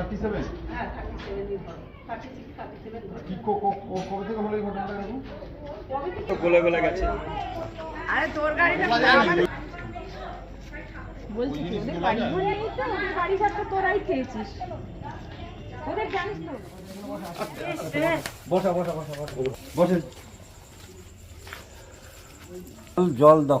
Thirty seven? হ্যাঁ thirty সেভেনই ধরো। থার্টি সিক্স থার্টি সেভেন ধরো। কি ক- ক- ক- কবে থেকে হলো এই ঘটনাটা কাকু কবে থেকে? গলে গলে গেছে। আরে তোর গাড়িটা বলছি কি ওদের বাড়ি ঘর নেই তো ওদের বাড়ি ঘর তো তোরাই খেয়েছিস। ওদের জানিস তো? বসা বসা বসা বসা। বসেন। জল দাও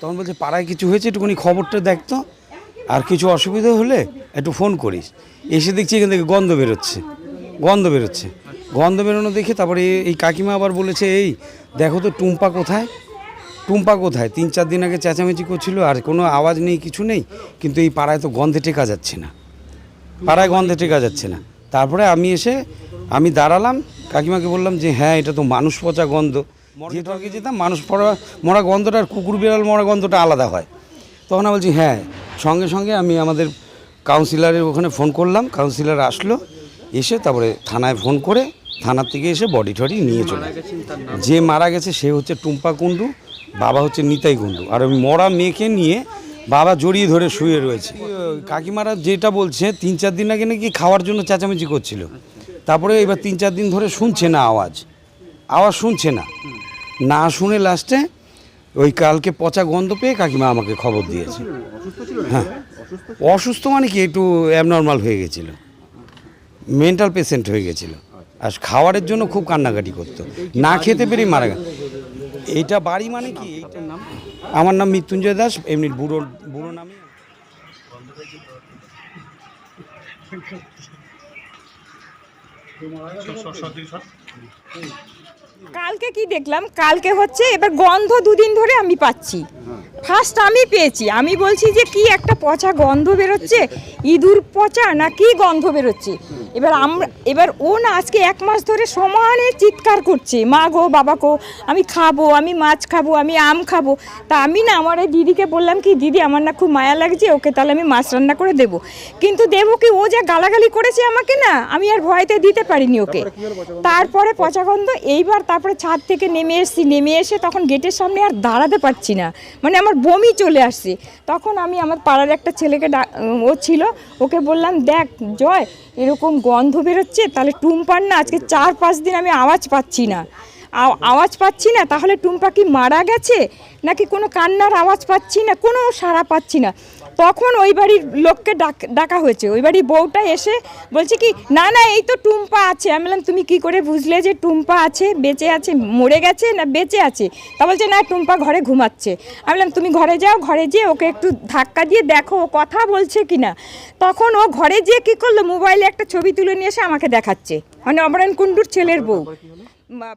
তখন বলছে, পাড়ায় কিছু হয়েছে? একটুখানি খবরটা দেখতো আর কিছু অসুবিধা হলে একটু ফোন করিস। এসে দেখছি এখান থেকে গন্ধ বেরোচ্ছে গন্ধ বেরোচ্ছে। গন্ধ বেরোনো দেখে তারপরে এই কাকিমা আবার বলেছে, এই দেখো তো, টুম্পা কোথায়? টুম্পা কোথায়? তিন চার দিন আগে চেঁচামেচি করছিল, আর কোনো আওয়াজ নেই, কিছু নেই, কিন্তু এই পাড়ায় তো গন্ধে টেকা যাচ্ছে না। পাড়ায় গন্ধে টেকা যাচ্ছে না। তারপরে আমি এসে, আমি দাঁড়ালাম, কাকিমাকে বললাম যে হ্যাঁ এটা তো মানুষ পচা গন্ধ। যে টর্কে যেতাম মানুষ পড়া মরা গন্ধটা আর কুকুর বিড়াল মরা গন্ধটা আলাদা হয়। তখন আমি বলছি হ্যাঁ সঙ্গে সঙ্গে আমি আমাদের কাউন্সিলরের ওখানে ফোন করলাম। কাউন্সিলর আসলো এসে তারপরে থানায় ফোন করে থানার থেকে এসে বডি টডি নিয়ে চলে যে মারা গেছে সে হচ্ছে টুম্পা কুণ্ডু বাবা হচ্ছে নিতাই কুণ্ডু। আর ওই মরা মেয়েকে নিয়ে বাবা জড়িয়ে ধরে শুয়ে রয়েছে। কাকিমারা যেটা বলছে তিন চার দিন আগে নাকি খাওয়ার জন্য চেঁচামেচি করছিল। তারপরে এবার তিন চার দিন ধরে শুনছে না আওয়াজ। আওয়াজ শুনছে না। না শুনে লাস্টে ওই কালকে পচা গন্ধ পেয়ে কাকিমা আমাকে খবর দিয়েছে। হ্যাঁ। অসুস্থ মানে কি? একটু অ্যাবনর্মাল হয়ে গেছিল। মেন্টাল পেশেন্ট হয়ে গেছিল। আর খাওয়ারের জন্য খুব কান্নাকাটি করতো। না খেতে পেরেই মারা গেল। এইটা বাড়ি মানে কি? এইটার নাম? আমার নাম মৃত্যুঞ্জয় দাস। এমনি বুড়ো বুড়ো নামে। কালকে কি দেখলাম? কালকে হচ্ছে এবার গন্ধ দুদিন ধরে আমি পাচ্ছি। ফার্স্ট আমি পেয়েছি। আমি বলছি যে কি একটা পচা গন্ধ বেরোচ্ছে? ইঁদুর পচা না কি গন্ধ বেরোচ্ছে? এবার আমরা এবার ও না আজকে এক মাস ধরে সমানে চিৎকার করছে। মা গো বাবা গো আমি খাব আমি মাছ খাব আমি আম খাব। তা আমি না আমার এই দিদিকে বললাম কি দিদি আমার না খুব মায়া লাগছে ওকে তাহলে আমি মাছ রান্না করে দেবো। কিন্তু দেবো কি ও যা গালাগালি করেছে আমাকে না আমি আর ভয়তে দিতে পারিনি ওকে। তারপরে পচা গন্ধ এইবার তারপরে ছাদ থেকে নেমে এসেছি। নেমে এসে তখন গেটের সামনে আর দাঁড়াতে পারছি না। মানে আমার বমি চলে আসছে। তখন আমি আমার পাড়ার একটা ছেলেকে ডা- ও ছিল, ওকে বললাম, দেখ জয়, এরকম গন্ধ বেরোচ্ছে, তাহলে টুম্পার না আজকে চার পাঁচ দিন আমি আওয়াজ পাচ্ছি না। আওয়াজ পাচ্ছি না, তাহলে টুম্পা কি মারা গেছে? নাকি কোনো কান্নার আওয়াজ পাচ্ছি না, কোনো সাড়া পাচ্ছি না? তখন ওই বাড়ির লোককে ডাক ডাকা হয়েছে। ওই বাড়ির বউটা এসে বলছে কি না না এই তো টুম্পা আছে। আমি বললাম তুমি কি করে বুঝলে যে টুম্পা আছে বেঁচে আছে মরে গেছে না বেঁচে আছে? তা বলছে না টুম্পা ঘরে ঘুমাচ্ছে। আমি বললাম তুমি ঘরে যাও ঘরে যেয়ে ওকে একটু ধাক্কা দিয়ে দেখো ও কথা বলছে কি না? তখন ও ঘরে যেয়ে কী করল মোবাইলে একটা ছবি তুলে নিয়ে এসে আমাকে দেখাচ্ছে। মানে অমরান কুণ্ডুর ছেলের বউ। বা-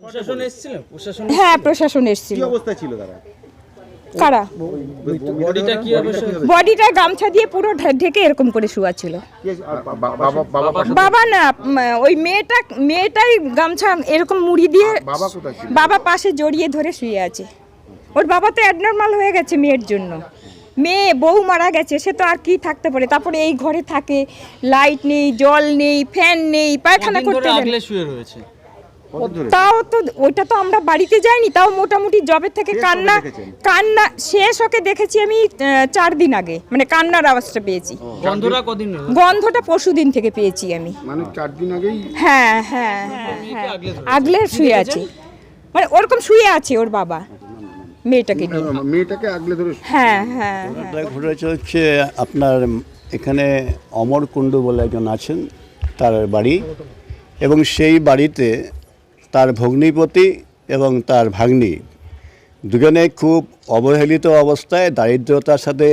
প্রশাসন এসেছিল? প্রশাসন হ্যাঁ প্রশাসন এসেছিল। কি অবস্থায় ছিল তারা? কারা? বডিটা কি অবশ্য বডিটা গামছা দিয়ে পুরো ঢেকে এরকম করে শুয়া ছিল বাবা না ওই মেয়েটা মেয়েটাই গামছা এরকম মুড়ি দিয়ে বাবা পাশে জড়িয়ে ধরে শুয়ে আছে। ওর বাবা তো অ্যাডনর্মাল হয়ে গেছে মেয়ের জন্য। মেয়ে বউ মারা গেছে সে তো আর কি থাকতে পারে? তারপরে এই ঘরে থাকে লাইট নেই জল নেই ফ্যান নেই পায়খানা করতে শুয়ে রয়েছে। তাও তো ওইটা তো আমরা বাড়িতে যাইনি তাও মোটামুটি জবের থেকে কান্না কান্না শেষ ওকে দেখেছি আমি চার দিন আগে মানে কান্নার আওয়াজটা পেয়েছি। কদিন গন্ধটা পরশু দিন থেকে পেয়েছি আমি। মানে চার দিন আগেই? হ্যাঁ হ্যাঁ হ্যাঁ হ্যাঁ আগলে শুয়ে আছে। মানে ওরকম শুয়ে আছে ওর বাবা মেয়েটাকে মেয়েটাকে আগলে ধরে হ্যাঁ হ্যাঁ হ্যাঁ। হচ্ছে আপনার এখানে অমর কুণ্ডু বলে একজন আছেন তার বাড়ি। এবং সেই বাড়িতে তার ভগ্নিপতি এবং তার ভাগ্নি। দুজনে খুব অবহেলিত অবস্থায় দারিদ্রতার সাথে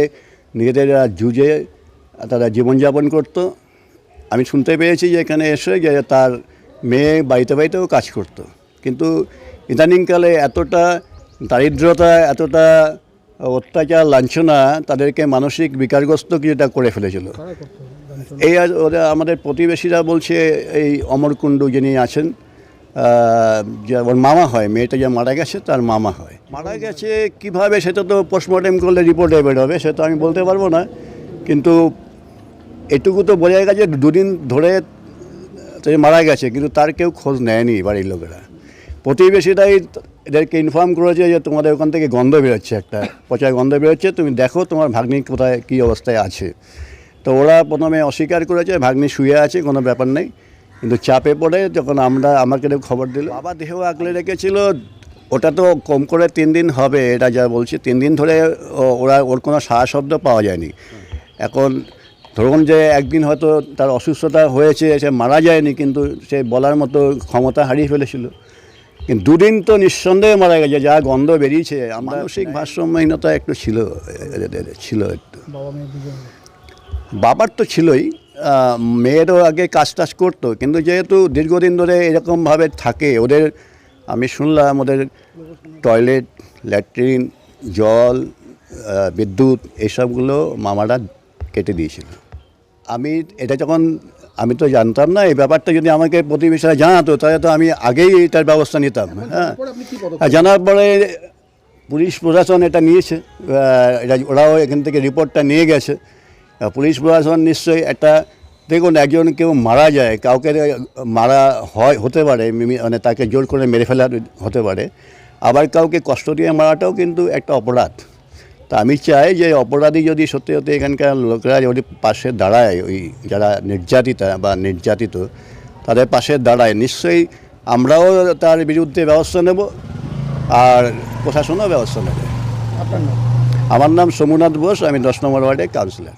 নিজেদের জুঝে তারা জীবনযাপন করত। আমি শুনতে পেয়েছি যে এখানে এসে যে তার মেয়ে বাড়িতে বাড়িতেও কাজ করত। কিন্তু ইদানিংকালে এতটা দারিদ্রতা এতটা অত্যাচার লাঞ্ছনা তাদেরকে মানসিক বিকারগ্রস্ত কিছুটা করে ফেলেছিল। এই ওরা আমাদের প্রতিবেশীরা বলছে এই অমরকুণ্ডু যিনি আছেন ওর মামা হয়, মেয়েটা যে মারা গেছে, তার মামা হয়। মারা গেছে কীভাবে সেটা তো পোস্টমর্টেম করলে রিপোর্টে বেরোবে, সেটা আমি বলতে পারব না। কিন্তু এটুকু তো বোঝা গেছে দুদিন ধরে মারা গেছে, কিন্তু তার কেউ খোঁজ নেয়নি বাড়ির লোকেরা। প্রতিবেশীরাই এদেরকে ইনফর্ম করেছে যে তোমাদের ওখান থেকে গন্ধ বেরোচ্ছে একটা পচা গন্ধ বেরোচ্ছে, তুমি দেখো তোমার ভাগ্নি কোথায়, কী অবস্থায় আছে। তো ওরা প্রথমে অস্বীকার করেছে, ভাগ্নি শুয়ে আছে, কোনো ব্যাপার নেই। কিন্তু চাপে পড়ে যখন আমরা আমাকে খবর দিল বাবা দেহ আগলে রেখেছিল ওটা তো কম করে তিন দিন হবে এটা যা বলছি তিন দিন ধরে ওরা ওর কোনো সাহা শব্দ পাওয়া যায়নি। এখন ধরুন যে একদিন হয়তো তার অসুস্থতা হয়েছে সে মারা যায়নি কিন্তু সে বলার মতো ক্ষমতা হারিয়ে ফেলেছিল। কিন্তু দুদিন তো নিঃসন্দেহে মারা গেছে যা গন্ধ বেরিয়েছে মানসিক ভারসাম্যহীনতা একটু ছিল ছিল একটু। বাবার তো ছিলই মেয়েরও আগে কাজ টাজ করতো কিন্তু যেহেতু দীর্ঘদিন ধরে এরকমভাবে থাকে ওদের আমি শুনলাম ওদের টয়লেট ল্যাট্রিন জল বিদ্যুৎ এইসবগুলো মামারা কেটে দিয়েছিল। আমি এটা যখন আমি তো জানতাম না এই ব্যাপারটা যদি আমাকে প্রতিবেশীরা জানাতো তাহলে তো আমি আগেই এটার ব্যবস্থা নিতাম হ্যাঁ। আর জানার পরে পুলিশ প্রশাসন এটা নিয়েছে এটা ওরাও এখান থেকে রিপোর্টটা নিয়ে গেছে। পুলিশ প্রশাসন নিশ্চয়ই একটা দেখুন একজন কেউ মারা যায় কাউকে মারা হয় হতে পারে মানে তাকে জোর করে মেরে ফেলা হতে পারে আবার কাউকে কষ্ট দিয়ে মারাটাও কিন্তু একটা অপরাধ। তা আমি চাই যে অপরাধী যদি সত্যি সত্যি এখানকার লোকেরা যদি পাশে দাঁড়ায় ওই যারা নির্যাতিতা বা নির্যাতিত তাদের পাশে দাঁড়ায় নিশ্চয়ই আমরাও তার বিরুদ্ধে ব্যবস্থা নেব আর প্রশাসনও ব্যবস্থা নেবে। আমার নাম সোমনাথ বোস আমি দশ নম্বর ওয়ার্ডের কাউন্সিলর।